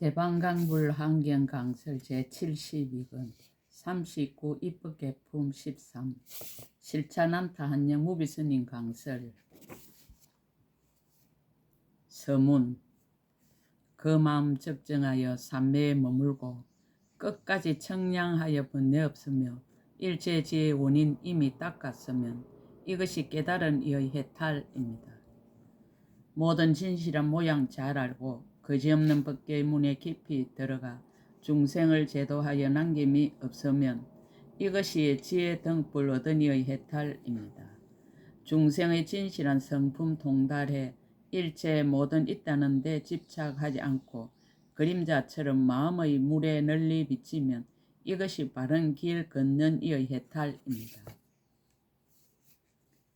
대방강불 환경 강설 제72권 39 입법 개품 13 실차난타 한영 무비스님 강설 서문 그 마음 적정하여 삼매에 머물고 끝까지 청량하여 번뇌 없으며 일체지의 원인 이미 닦았으면 이것이 깨달은 이의 해탈입니다. 모든 진실한 모양 잘 알고 거지없는 법계의 문에 깊이 들어가 중생을 제도하여 남김이 없으면 이것이 지혜 등불 얻은 이의 해탈입니다. 중생의 진실한 성품 통달해 일체의 모든 있다는 데 집착하지 않고 그림자처럼 마음의 물에 널리 비치면 이것이 바른 길 걷는 이의 해탈입니다.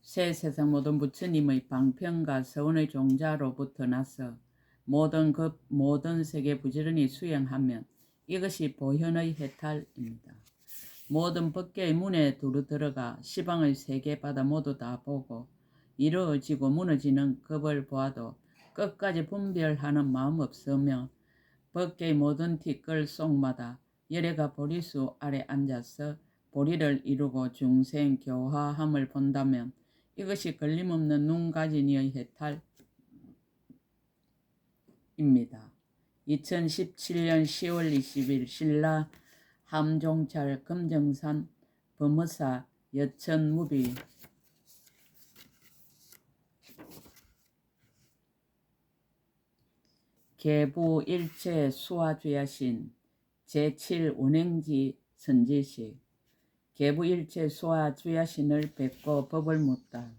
새 세상 모든 부처님의 방편과 서원의 종자로부터 나서 모든 그 모든 세계 부지런히 수행하면 이것이 보현의 해탈입니다. 모든 법계의 문에 두루 들어가 시방의 세계 바다 모두 다 보고 이루어지고 무너지는 겁을 보아도 끝까지 분별하는 마음 없으며 법계의 모든 티끌 속마다 열애가 보리수 아래 앉아서 보리를 이루고 중생 교화함을 본다면 이것이 걸림없는 눈 가진 이의 해탈 입니다. 2017년 10월 20일 신라 함종찰 금정산 범어사 여천무비 계부 일체 수화주야신 제7 운행지 선지시 계부 일체 수화주야신을 뵙고 법을 묻다.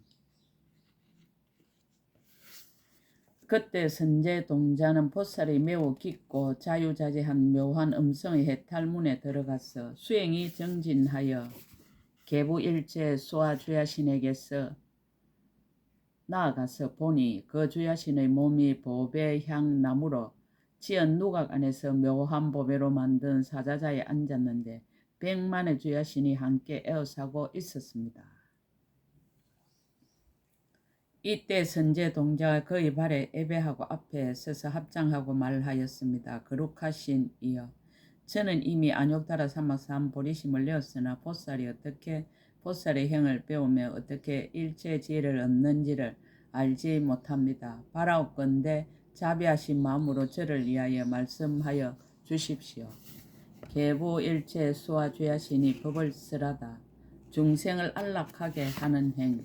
그때 선제 동자는 보살이 매우 깊고 자유자재한 묘한 음성의 해탈문에 들어가서 수행이 정진하여 계부일체 수아주야신에게서 나아가서 보니 그 주야신의 몸이 보배향 나무로 지은 누각 안에서 묘한 보배로 만든 사자자에 앉았는데 백만의 주야신이 함께 에어사고 있었습니다. 이때 선제 동자가 그의 발에 예배하고 앞에 서서 합장하고 말하였습니다. 거룩하신 이여 저는 이미 안욕다라 사막산 보리심을 내었으나 보살이 어떻게 보살의 행을 배우며 어떻게 일체 지혜를 얻는지를 알지 못합니다. 바라옵건대 자비하신 마음으로 저를 위하여 말씀하여 주십시오. 계부 일체 수와 죄하시니 법을 쓰라다. 중생을 안락하게 하는 행.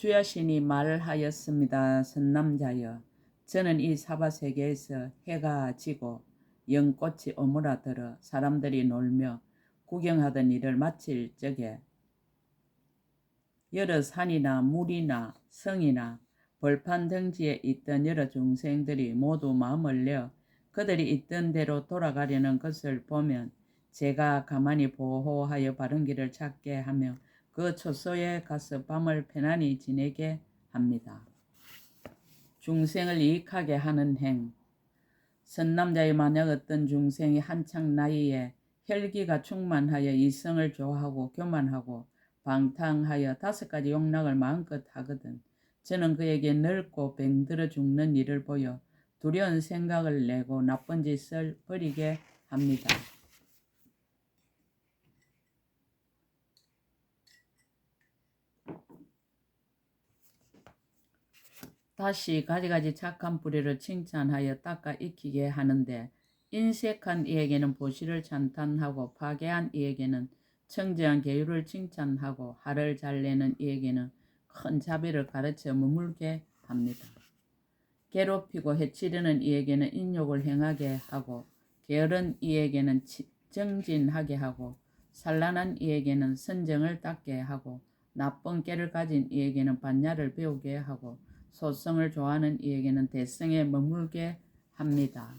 주야신이 말하였습니다. 선남자여 저는 이 사바 세계에서 해가 지고 연꽃이 오므라들어 사람들이 놀며 구경하던 일을 마칠 적에 여러 산이나 물이나 성이나 벌판 등지에 있던 여러 중생들이 모두 마음을 내어 그들이 있던 대로 돌아가려는 것을 보면 제가 가만히 보호하여 바른 길을 찾게 하며 그 초소에 가서 밤을 편안히 지내게 합니다. 중생을 이익하게 하는 행. 선남자의 만약 어떤 중생이 한창 나이에 혈기가 충만하여 이성을 좋아하고 교만하고 방탕하여 다섯 가지 용락을 마음껏 하거든. 저는 그에게 늙고 병들어 죽는 일을 보여 두려운 생각을 내고 나쁜 짓을 버리게 합니다. 다시 가지가지 착한 뿌리를 칭찬하여 닦아 익히게 하는데 인색한 이에게는 보시를 찬탄하고 파괴한 이에게는 청정한 계율을 칭찬하고 화를 잘 내는 이에게는 큰 자비를 가르쳐 머물게 합니다. 괴롭히고 해치려는 이에게는 인욕을 행하게 하고 게으른 이에게는 정진하게 하고 산란한 이에게는 선정을 닦게 하고 나쁜 깨를 가진 이에게는 반야를 배우게 하고 소성을 좋아하는 이에게는 대성에 머물게 합니다.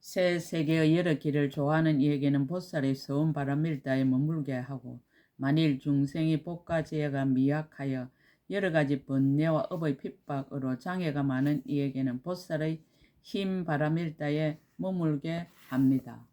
새 세계의 여러 길을 좋아하는 이에게는 보살의 서운 바람 일다에 머물게 하고 만일 중생이 복과 지혜가 미약하여 여러 가지 번뇌와 업의 핍박으로 장애가 많은 이에게는 보살의 힘 바람 일다에 머물게 합니다.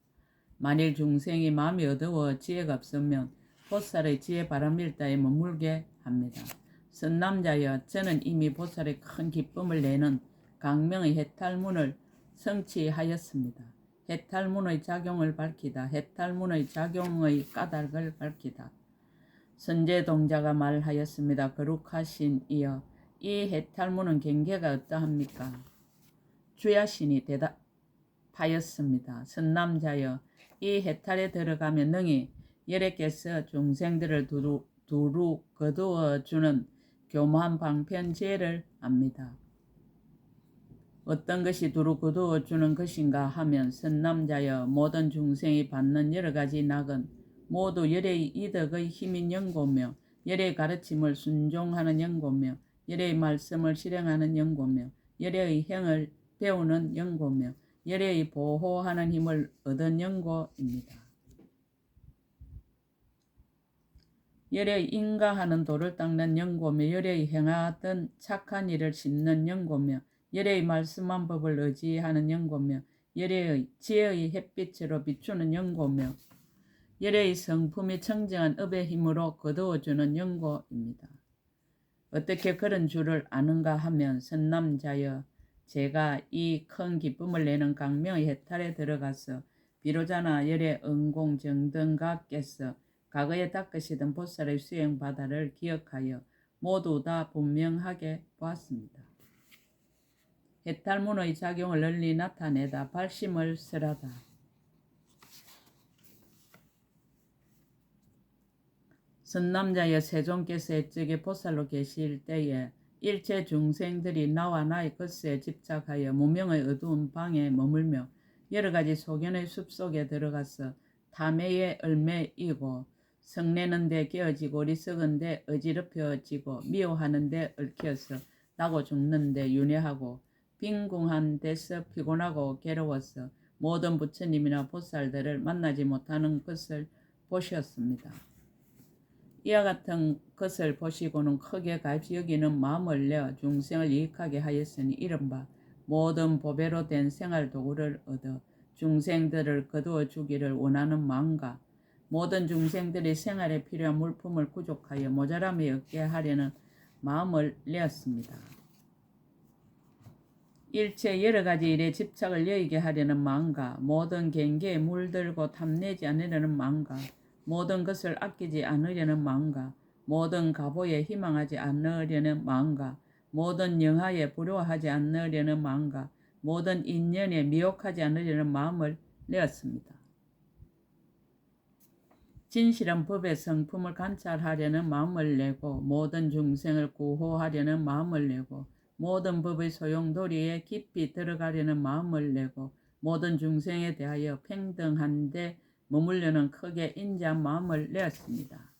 만일 중생이 마음이 어두워 지혜가 없으면 보살의 지혜 바람일다에 머물게 합니다. 선남자여 저는 이미 보살의 큰 기쁨을 내는 강명의 해탈문을 성취하였습니다. 해탈문의 작용을 밝히다. 해탈문의 작용의 까닭을 밝히다. 선제 동자가 말하였습니다. 거룩하신 이여 이 해탈문은 경계가 어떠합니까? 주야신이 대답하였습니다. 선남자여 이 해탈에 들어가면 능히 여래께서 중생들을 두루, 두루 거두어 주는 교묘한 방편제를 압니다. 어떤 것이 두루 거두어 주는 것인가 하면 선남자여 모든 중생이 받는 여러 가지 낙은 모두 열의 이덕의 힘인 연고며 열의 가르침을 순종하는 연고며 열의 말씀을 실행하는 연고며 열의 행을 배우는 연고며 열의 보호하는 힘을 얻은 연고입니다. 열의 인가하는 도를 닦는 연고며 열의 행하던 착한 일을 심는 연고며 열의 말씀한 법을 의지하는 연고며 열의 지혜의 햇빛으로 비추는 연고며 열의 성품이 청정한 업의 힘으로 거두어주는 연고입니다. 어떻게 그런 줄을 아는가 하면 선남자여 제가 이 큰 기쁨을 내는 강명의 해탈에 들어가서 비로자나 열의 은공 정등각께서 과거에 닦으시던 보살의 수행 바다를 기억하여 모두 다 분명하게 보았습니다. 해탈문의 작용을 널리 나타내다 발심을 설하다. 선남자의 세종께서 이쪽에 보살로 계실 때에 일체 중생들이 나와 나의 것에 집착하여 무명의 어두운 방에 머물며 여러 가지 소견의 숲속에 들어가서 탐해에 얼매이고 성내는데 깨어지고 어리석은데 어지럽혀지고 미워하는데 얽혀서 나고 죽는데 윤회하고 빈궁한 데서 피곤하고 괴로워서 모든 부처님이나 보살들을 만나지 못하는 것을 보셨습니다. 이와 같은 것을 보시고는 크게 가입시 여기는 마음을 내어 중생을 이익하게 하였으니 이른바 모든 보배로 된 생활 도구를 얻어 중생들을 거두어 주기를 원하는 마음과 모든 중생들이 생활에 필요한 물품을 구족하여 모자람이 없게 하려는 마음을 내었습니다. 일체 여러 가지 일에 집착을 여의게 하려는 마음과 모든 경계에 물들고 탐내지 않으려는 마음과 모든 것을 아끼지 않으려는 마음과 모든 가보에 희망하지 않으려는 마음과 모든 영하에 부러워하지 않으려는 마음과 모든 인연에 미혹하지 않으려는 마음을 내었습니다. 진실한 법의 성품을 관찰하려는 마음을 내고 모든 중생을 구호하려는 마음을 내고 모든 법의 소용돌이에 깊이 들어가려는 마음을 내고 모든 중생에 대하여 평등한데 머물려는 크게 인자한 마음을 내었습니다.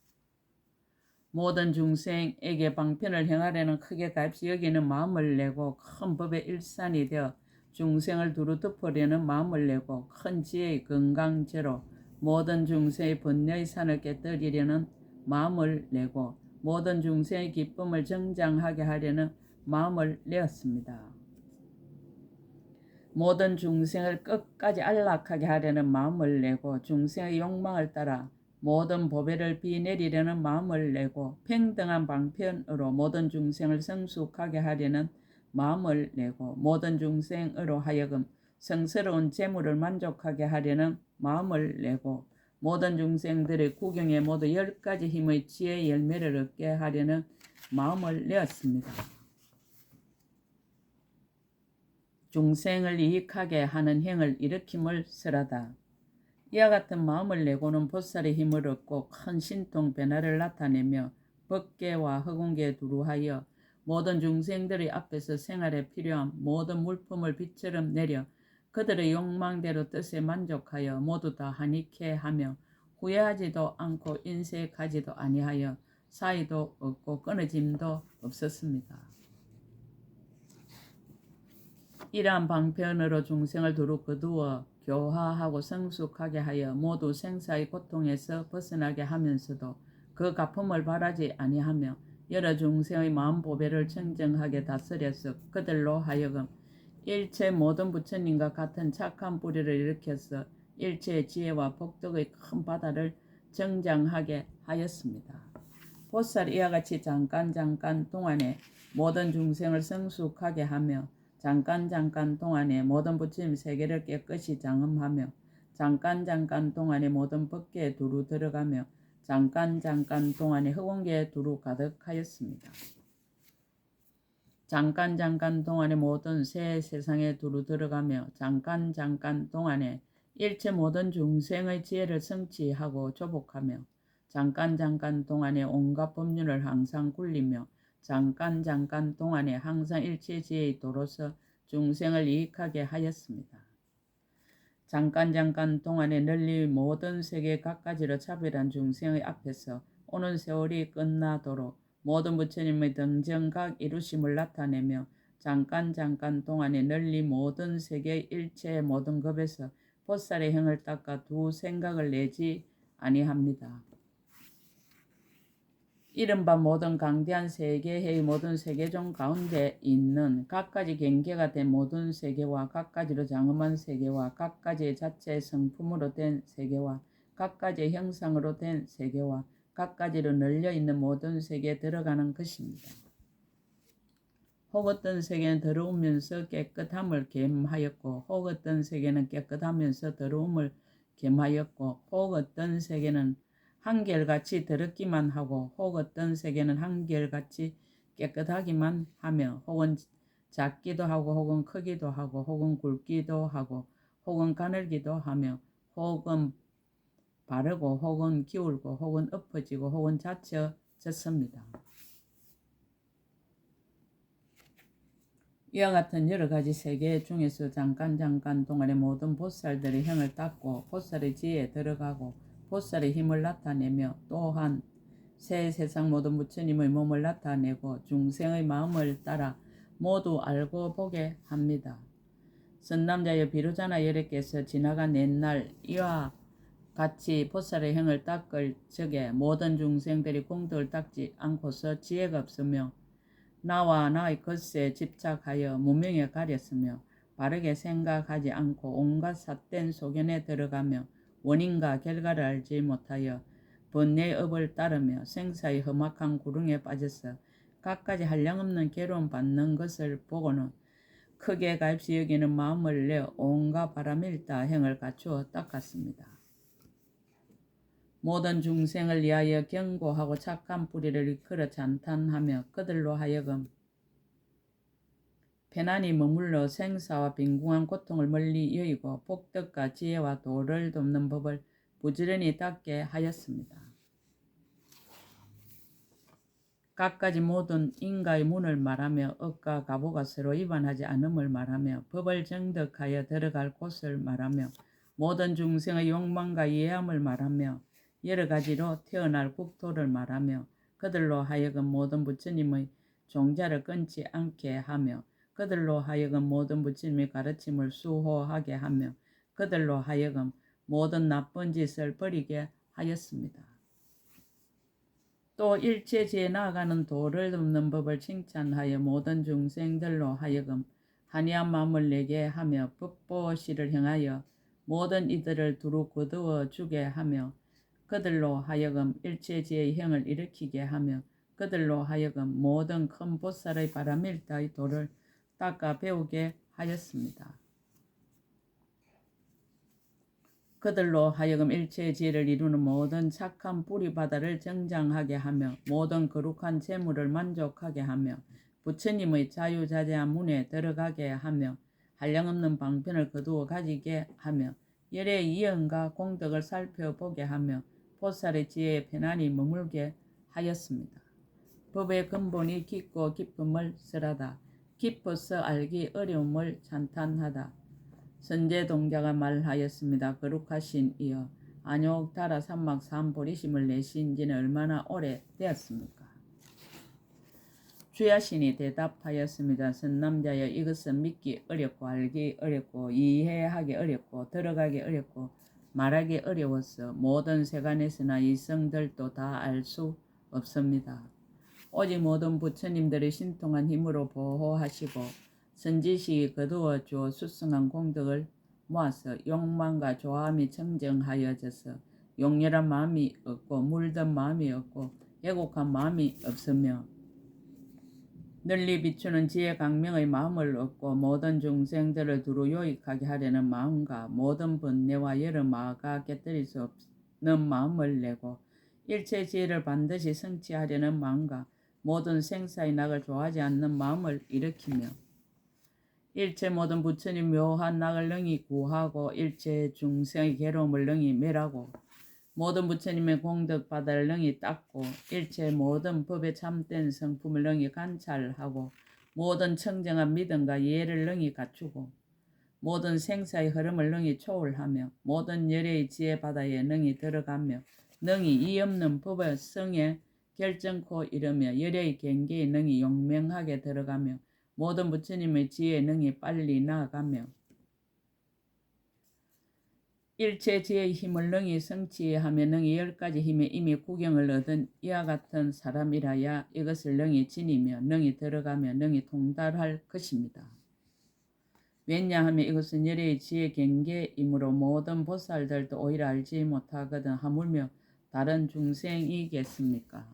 모든 중생에게 방편을 행하려는 크게 가입시 여기는 마음을 내고 큰 법의 일산이 되어 중생을 두루 덮으려는 마음을 내고 큰 지혜의 건강제로 모든 중생의 번뇌의 산을 깨뜨리려는 마음을 내고 모든 중생의 기쁨을 정장하게 하려는 마음을 내었습니다. 모든 중생을 끝까지 안락하게 하려는 마음을 내고 중생의 욕망을 따라 모든 보배를 비내리려는 마음을 내고 평등한 방편으로 모든 중생을 성숙하게 하려는 마음을 내고 모든 중생으로 하여금 성스러운 재물을 만족하게 하려는 마음을 내고 모든 중생들의 구경에 모두 열 가지 힘의 지혜 열매를 얻게 하려는 마음을 내었습니다. 중생을 이익하게 하는 행을 일으킴을 설하다. 이와 같은 마음을 내고는 보살의 힘을 얻고 큰 신통 변화를 나타내며 법계와 허공계에 두루하여 모든 중생들의 앞에서 생활에 필요한 모든 물품을 빛처럼 내려 그들의 욕망대로 뜻에 만족하여 모두 다 한익해 하며 후회하지도 않고 인색하지도 아니하여 사이도 없고 끊어짐도 없었습니다. 이러한 방편으로 중생을 두루 거두어 교화하고 성숙하게 하여 모두 생사의 고통에서 벗어나게 하면서도 그 가품을 바라지 아니하며 여러 중생의 마음 보배를 청정하게 다스려서 그들로 하여금 일체 모든 부처님과 같은 착한 뿌리를 일으켜서 일체의 지혜와 복덕의 큰 바다를 정장하게 하였습니다. 보살 이와 같이 잠깐 잠깐 동안에 모든 중생을 성숙하게 하며 잠깐 잠깐 동안에 모든 부처님 세계를 깨끗이 장엄하며 잠깐 잠깐 동안에 모든 법계에 두루 들어가며 잠깐 잠깐 동안에 흑원계에 두루 가득하였습니다. 잠깐 잠깐 동안에 모든 새 세상에 두루 들어가며 잠깐 잠깐 동안에 일체 모든 중생의 지혜를 성취하고 조복하며 잠깐 잠깐 동안에 온갖 법률을 항상 굴리며 잠깐 잠깐 동안에 항상 일체 지혜의 도로서 중생을 이익하게 하였습니다. 잠깐 잠깐 동안에 널리 모든 세계 각가지로 차별한 중생의 앞에서 오는 세월이 끝나도록 모든 부처님의 등정각 이루심을 나타내며 잠깐 잠깐 동안에 널리 모든 세계 일체의 모든 급에서 보살의 형을 닦아 두 생각을 내지 아니합니다. 이른바 모든 강대한 세계의 모든 세계종 가운데 있는 각가지 경계가 된 모든 세계와 각가지로 장엄한 세계와 각가지의 자체의 성품으로 된 세계와 각가지의 형상으로 된 세계와 각가지로 널려 있는 모든 세계에 들어가는 것입니다. 혹 어떤 세계는 더러우면서 깨끗함을 겸하였고 혹 어떤 세계는 깨끗하면서 더러움을 겸하였고 혹 어떤 세계는 한결같이 더럽기만 하고 혹 어떤 세계는 한결같이 깨끗하기만 하며 혹은 작기도 하고 혹은 크기도 하고 혹은 굵기도 하고 혹은 가늘기도 하며 혹은 바르고 혹은 기울고 혹은 엎어지고 혹은 자쳐졌습니다. 이와 같은 여러 가지 세계 중에서 잠깐 잠깐 동안에 모든 보살들의 형을 닦고 보살의 지혜에 들어가고 보살의 힘을 나타내며 또한 새 세상 모든 부처님의 몸을 나타내고 중생의 마음을 따라 모두 알고 보게 합니다. 선남자여 비로자나 여래께서 지나간 옛날 이와 같이 보살의 형을 닦을 적에 모든 중생들이 공덕을 닦지 않고서 지혜가 없으며 나와 나의 것에 집착하여 무명에 가렸으며 바르게 생각하지 않고 온갖 삿된 소견에 들어가며 원인과 결과를 알지 못하여 번뇌의 업을 따르며 생사의 험악한 구릉에 빠져서 갖가지 한량없는 괴로움 받는 것을 보고는 크게 가입시 여기는 마음을 내어 온갖 바람일다 행을 갖추어 닦았습니다. 모든 중생을 위하여 경고하고 착한 뿌리를 이끌어 찬탄하며 그들로 하여금 편안히 머물러 생사와 빈궁한 고통을 멀리 여의고 복덕과 지혜와 도를 돕는 법을 부지런히 닦게 하였습니다. 각가지 모든 인가의 문을 말하며 억과 가보가 서로 위반하지 않음을 말하며 법을 정덕하여 들어갈 곳을 말하며 모든 중생의 욕망과 이해함을 말하며 여러 가지로 태어날 국토를 말하며 그들로 하여금 모든 부처님의 종자를 끊지 않게 하며 그들로 하여금 모든 부처님의 가르침을 수호하게 하며 그들로 하여금 모든 나쁜 짓을 버리게 하였습니다. 또 일체지에 나아가는 도를 돕는 법을 칭찬하여 모든 중생들로 하여금 한이한 마음을 내게 하며 법보시를 향하여 모든 이들을 두루 거두어 주게 하며 그들로 하여금 일체지의 형을 일으키게 하며 그들로 하여금 모든 큰 보살의 바람일다의 도를 닦아 배우게 하였습니다. 그들로 하여금 일체의 지혜를 이루는 모든 착한 뿌리 바다를 정장하게 하며 모든 거룩한 재물을 만족하게 하며 부처님의 자유자재한 문에 들어가게 하며 한량없는 방편을 거두어 가지게 하며 열의 이연과 공덕을 살펴보게 하며 보살의 지혜에 편안히 머물게 하였습니다. 법의 근본이 깊고 깊음을 쓰라다. 깊어서 알기 어려움을 찬탄하다. 선제동자가 말하였습니다. 거룩하신 이여 안욕 다라 삼막 삼보리심을 내신 지는 얼마나 오래 되었습니까? 주야신이 대답하였습니다. 선남자여 이것은 믿기 어렵고 알기 어렵고 이해하기 어렵고 들어가기 어렵고 말하기 어려워서 모든 세간에서나 이성들도 다 알 수 없습니다. 오직 모든 부처님들의 신통한 힘으로 보호하시고 선지시 거두어 주어 수승한 공덕을 모아서 욕망과 조함이 청정하여져서 용렬한 마음이 없고 물든 마음이 없고 애곡한 마음이 없으며 널리 비추는 지혜 강명의 마음을 얻고 모든 중생들을 두루 요익하게 하려는 마음과 모든 번뇌와 여러 마가 깨뜨릴 수 없는 마음을 내고 일체 지혜를 반드시 성취하려는 마음과 모든 생사의 낙을 좋아하지 않는 마음을 일으키며 일체 모든 부처님 묘한 낙을 능히 구하고 일체 중생의 괴로움을 능히 멸하고 모든 부처님의 공덕 바다를 능히 닦고 일체 모든 법의 참된 성품을 능히 관찰하고 모든 청정한 믿음과 이해를 능히 갖추고 모든 생사의 흐름을 능히 초월하며 모든 열의 지혜 바다에 능히 들어가며 능히 이 없는 법의 성에 결정코 이르며 열의 경계에 능히 용맹하게 들어가며 모든 부처님의 지혜에 능히 빨리 나아가며 일체 지혜의 힘을 능히 성취하며 능히 열 가지 힘에 이미 구경을 얻은 이와 같은 사람이라야 이것을 능히 지니며 능히 들어가며 능히 통달할 것입니다. 왜냐하면 이것은 열의 지혜 경계이므로 모든 보살들도 오히려 알지 못하거든 하물며 다른 중생이겠습니까?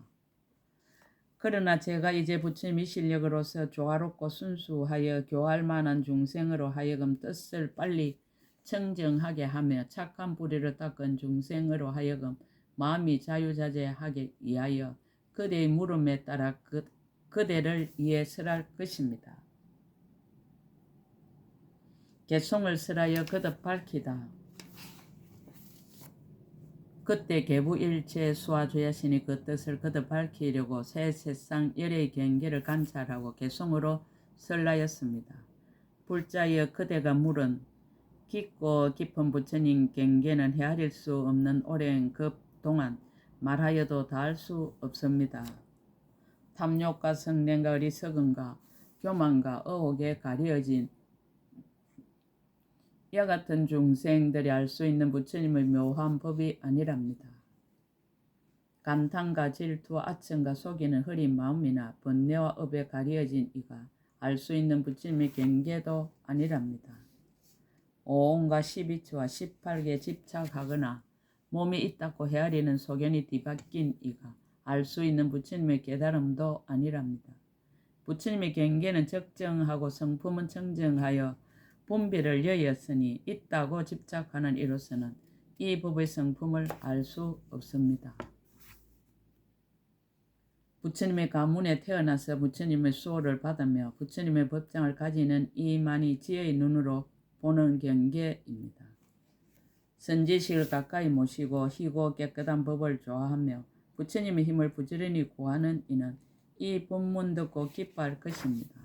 그러나 제가 이제 부처님의 실력으로서 조화롭고 순수하여 교할 만한 중생으로 하여금 뜻을 빨리 청정하게 하며 착한 뿌리를 닦은 중생으로 하여금 마음이 자유자재하게 위하여 그대의 물음에 따라 그, 그대를 위해 설할 것입니다. 개송을 설하여 거듭 밝히다. 그때 개부일체 수화조야신이 그 뜻을 거듭 밝히려고 새 세상 열의 경계를 관찰하고 개송으로 설라였습니다. 불자여 그대가 물은 깊고 깊은 부처님 경계는 헤아릴 수 없는 오랜 급 동안 말하여도 다할 수 없습니다. 탐욕과 성냄과 어리석음과 교만과 의혹에 가려진 이와 같은 중생들이 알 수 있는 부처님의 묘한 법이 아니랍니다. 감탄과 질투와 아첨과 속이는 흐린 마음이나 번뇌와 업에 가려진 이가 알 수 있는 부처님의 경계도 아니랍니다. 오온과 12처와 18개 집착하거나 몸이 있다고 헤아리는 소견이 뒤바뀐 이가 알 수 있는 부처님의 깨달음도 아니랍니다. 부처님의 경계는 적정하고 성품은 청정하여 분별을 여였으니 있다고 집착하는 이로서는 이 법의 성품을 알 수 없습니다. 부처님의 가문에 태어나서 부처님의 수호를 받으며 부처님의 법장을 가지는 이만이 지혜의 눈으로 보는 경계입니다. 선지식을 가까이 모시고 희고 깨끗한 법을 좋아하며 부처님의 힘을 부지런히 구하는 이는 이 본문 듣고 기뻐할 것입니다.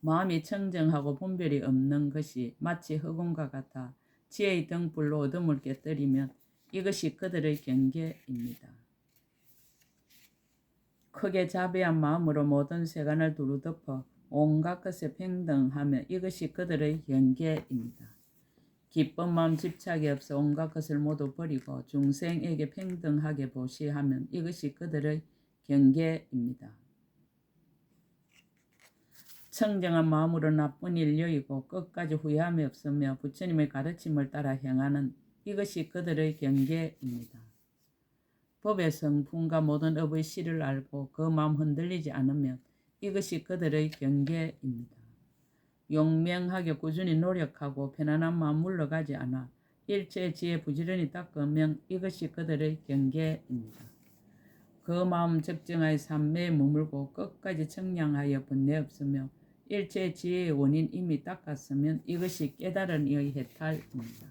마음이 청정하고 분별이 없는 것이 마치 흑운과 같아 지혜의 등불로 어둠을 깨뜨리면 이것이 그들의 경계입니다. 크게 자비한 마음으로 모든 세간을 두루 덮어 온갖 것에 평등하며 이것이 그들의 경계입니다. 기쁜 마음 집착이 없어 온갖 것을 모두 버리고 중생에게 평등하게 보시하면 이것이 그들의 경계입니다. 청정한 마음으로 나쁜 일 여의고 끝까지 후회함이 없으며 부처님의 가르침을 따라 행하는 이것이 그들의 경계입니다. 법의 성품과 모든 업의 실을 알고 그 마음 흔들리지 않으면 이것이 그들의 경계입니다. 용맹하게 꾸준히 노력하고 편안한 마음 물러가지 않아 일체 지혜 부지런히 닦으면 이것이 그들의 경계입니다. 그 마음 적정하여 삼매에 머물고 끝까지 청량하여 번뇌 없으며 일체 지혜의 원인 이미 닦았으면 이것이 깨달은 이의 해탈입니다.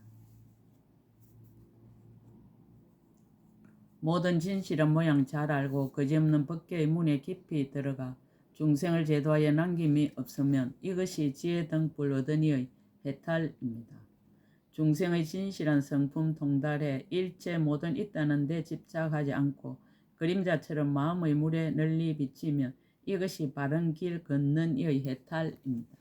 모든 진실한 모양 잘 알고 거짓없는 법계의 문에 깊이 들어가 중생을 제도하여 남김이 없으면 이것이 지혜 등불 얻은 이의 해탈입니다. 중생의 진실한 성품 통달에 일체 모든 있다는 데 집착하지 않고 그림자처럼 마음의 물에 널리 비치면 이것이 바른 길 걷는 이의 해탈입니다.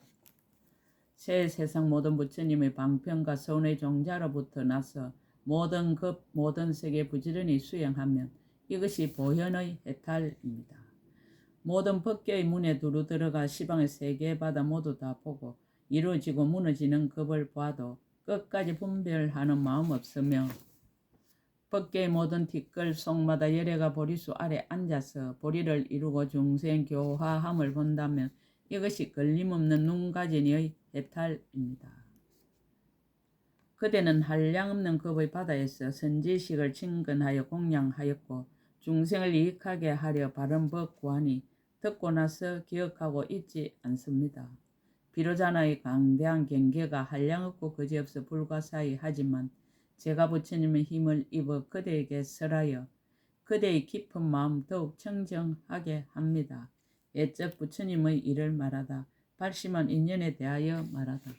새 세상 모든 부처님의 방편과 선의 종자로부터 나서 모든 급 모든 세계 부지런히 수행하면 이것이 보현의 해탈입니다. 모든 법계의 문에 두루 들어가 시방의 세계 바다 모두 다 보고 이루어지고 무너지는 급을 봐도 끝까지 분별하는 마음 없으며 법계의 모든 티끌 속마다 열애가 보리수 아래 앉아서 보리를 이루고 중생 교화함을 본다면 이것이 걸림없는 눈가진이의 해탈입니다. 그대는 한량없는 급의 바다에서 선지식을 친근하여 공양하였고 중생을 이익하게 하려 바른 법 구하니 듣고 나서 기억하고 있지 않습니다. 비로자나의 강대한 경계가 한량없고 거지없어 불가사의 하지만 제가 부처님의 힘을 입어 그대에게 설하여 그대의 깊은 마음 더욱 청정하게 합니다. 예적 부처님의 일을 말하다 발심한 인연에 대하여 말하다.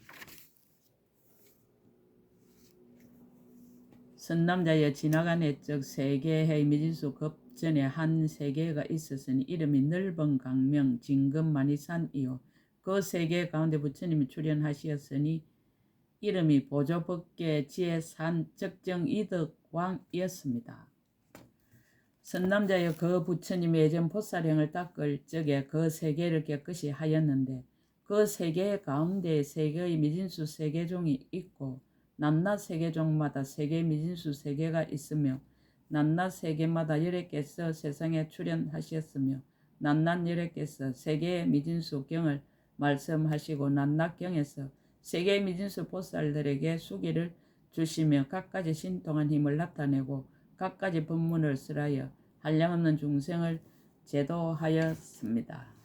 선남자여 지나간 해적 세계의 미진수 급 전에 한 세계가 있었으니 이름이 넓은 강명 진금 만이산이요 그 세계 가운데 부처님이 출연하시었으니 이름이 보조법계 지혜산 적정 이덕왕이었습니다. 선남자여 그 부처님의 예전 보살행을 닦을 적에 그 세계를 깨끗이 하였는데 그 세계 가운데 세계의 미진수 세계종이 있고 낱낱 세계종마다 세계 미진수 세계가 있으며 낱낱 세계마다 열애께서 세상에 출현하셨으며 낱낱 열애께서 세계의 미진수 경을 말씀하시고 낱낱 경에서 세계 미진수 보살들에게 수기를 주시며 각가지 신통한 힘을 나타내고 각가지 법문을 쓰라여 한량없는 중생을 제도하였습니다.